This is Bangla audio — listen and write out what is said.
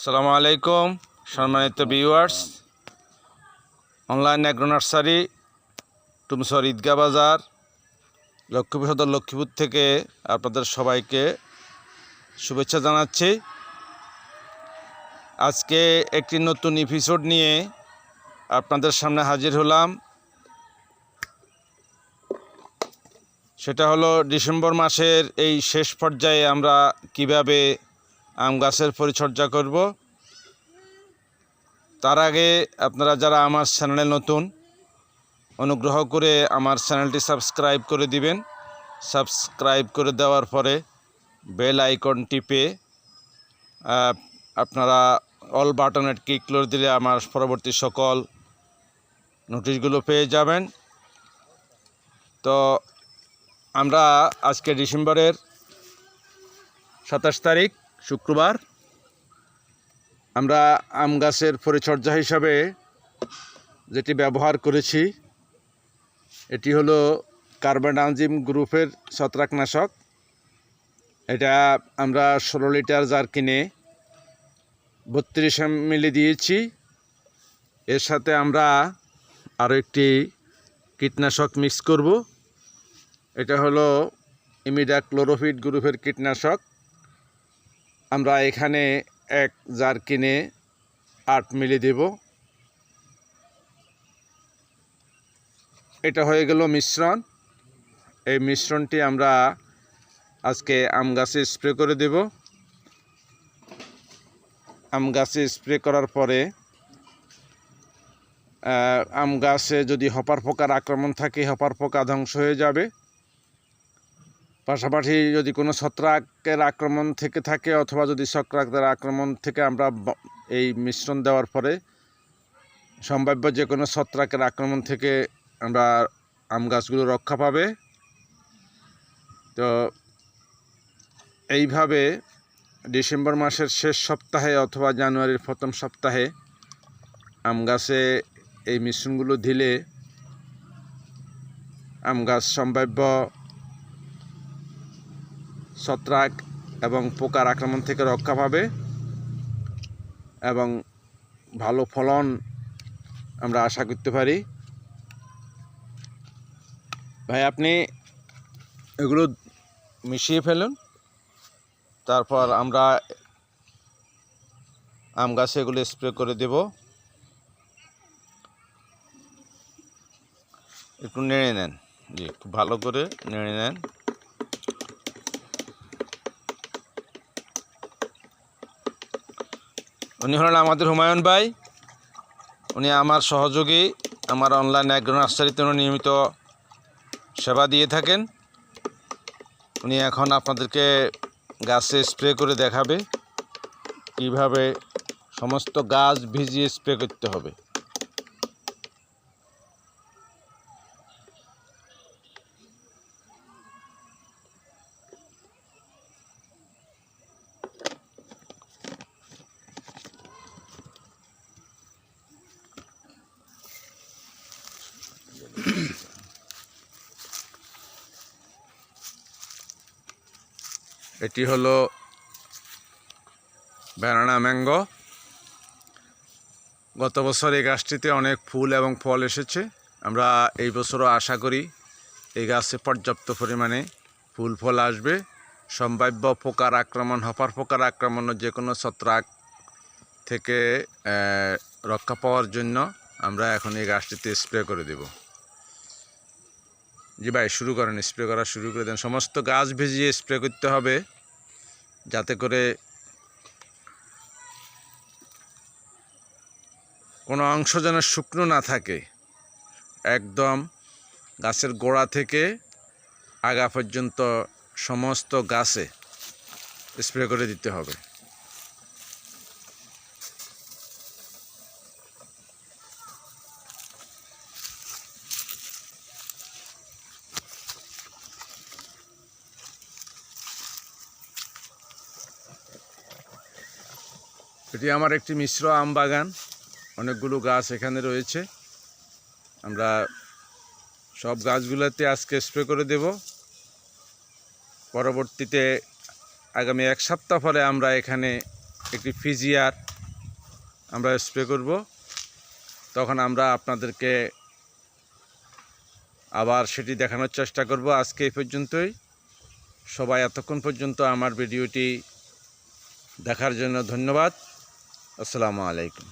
আসসালামু আলাইকুম, সম্মানিত viewers online agro nursery Tumsar Eidgah Bazar, Lakshmipur সদর লক্ষ্মীপুর থেকে আপনাদের সবাইকে শুভেচ্ছা জানাচ্ছি। আজকে একটি নতুন এপিসোড নিয়ে আপনাদের সামনে হাজির হলাম। সেটা হলো ডিসেম্বর মাসের এই শেষ পর্যায়ে আমরা কীভাবে আম গাছের পরিচর্যা করব। তার আগে আপনারা যারা আমার চ্যানেলে নতুন, অনুগ্রহ করে আমার চ্যানেলটি সাবস্ক্রাইব করে দিবেন। সাবস্ক্রাইব করে দেওয়ার পরে বেল আইকন টিপে আপনারা অল বাটনে ক্লিক করে দিলে আমার পরবর্তী সকল নোটিশগুলো পেয়ে যাবেন। তো আমরা আজকে ডিসেম্বরের সাতাশ তারিখ শুক্রবার। আমরা আম গাছের পরিচর্যা হিসাবে যেটি ব্যবহার করেছি, এটি হলো কার্বানাজিম গ্রুপের ছত্রাকনাশক। এটা আমরা ষোলো লিটার জার কিনে বত্রিশ মিলি দিয়েছি। এর সাথে আমরা আরও একটি কীটনাশক মিক্স করব। এটা হলো ইমিডা ক্লোরোফিট গ্রুপের কীটনাশক। আমরা এখানে এক জার কিনে আট মিলি দেব। এটা হয়ে গেল মিশ্রণ। এই মিশ্রণটি আমরা আজকে আম গাছে স্প্রে করে দেব। আম গাছে স্প্রে করার পরে আম গাছে যদি হপার পোকার আক্রমণ থাকে, হপার পোকা ধ্বংস হয়ে যাবে। পাশাপাশি যদি কোনো ছত্রাকের আক্রমণ থেকে থাকে অথবা যদি ছত্রাকের আক্রমণ থেকে আমরা এই মিশ্রণ দেওয়ার পরে সম্ভাব্য যে কোনো ছত্রাকের আক্রমণ থেকে আমরা আম গাছগুলো রক্ষা পাবে। তো এইভাবে ডিসেম্বর মাসের শেষ সপ্তাহে অথবা জানুয়ারির প্রথম সপ্তাহে আম গাছে এই মিশ্রণগুলো দিলে আম গাছ সম্ভাব্য ছত্রাক এবং পোকার আক্রমণ থেকে রক্ষা পাবে এবং ভালো ফলন আমরা আশা করতে পারি। ভাই, আপনি এগুলো মিশিয়ে ফেলুন। তারপর আমরা আম গাছে এগুলো স্প্রে করে দেব। একটু নেড়ে নেন। জি, খুব ভালো করে নেড়ে নেন। উনি হলেন আমাদের হুমায়ুন ভাই। উনি আমার সহযোগী, আমার অনলাইন অ্যাগ্রো নার্সারিতে উনি নিয়মিত সেবা দিয়ে থাকেন। উনি এখন আপনাদেরকে গাছে স্প্রে করে দেখাবে কীভাবে সমস্ত গাছ ভিজিয়ে স্প্রে করতে হবে। এটি হলো ব্যানানা ম্যাঙ্গো। গত বছর এই গাছটিতে অনেক ফুল এবং ফল এসেছে। আমরা এই বছরও আশা করি এই গাছে পর্যাপ্ত পরিমাণে ফুল, ফল আসবে। সম্ভাব্য পোকার আক্রমণ, হপার পোকার আক্রমণ যে কোনো ছত্রাক থেকে রক্ষা পাওয়ার জন্য আমরা এখন এই গাছটিতে স্প্রে করে দেব। জি ভাই, শুরু করেন স্প্রে করা শুরু করে দেন। সমস্ত গাছ ভিজিয়ে স্প্রে করতে হবে, যাতে করে কোনো অংশ যেন শুকনো না থাকে। একদম গাছের গোড়া থেকে আগা পর্যন্ত সমস্ত গাছে স্প্রে করে দিতে হবে। এটি আমার একটি মিশ্র আম বাগান। অনেকগুলো গাছ এখানে রয়েছে। আমরা সব গাছগুলোতে আজকে স্প্রে করে দেব। পরবর্তীতে আগামী এক সপ্তাহ পরে আমরা এখানে একটি ফিজিয়ার আমরা স্প্রে করব। তখন আমরা আপনাদেরকে আবার সেটি দেখানোর চেষ্টা করব। আজকে এই পর্যন্তই। সবাই এতক্ষণ পর্যন্ত আমার ভিডিওটি দেখার জন্য ধন্যবাদ। আসসালামু আলাইকুম।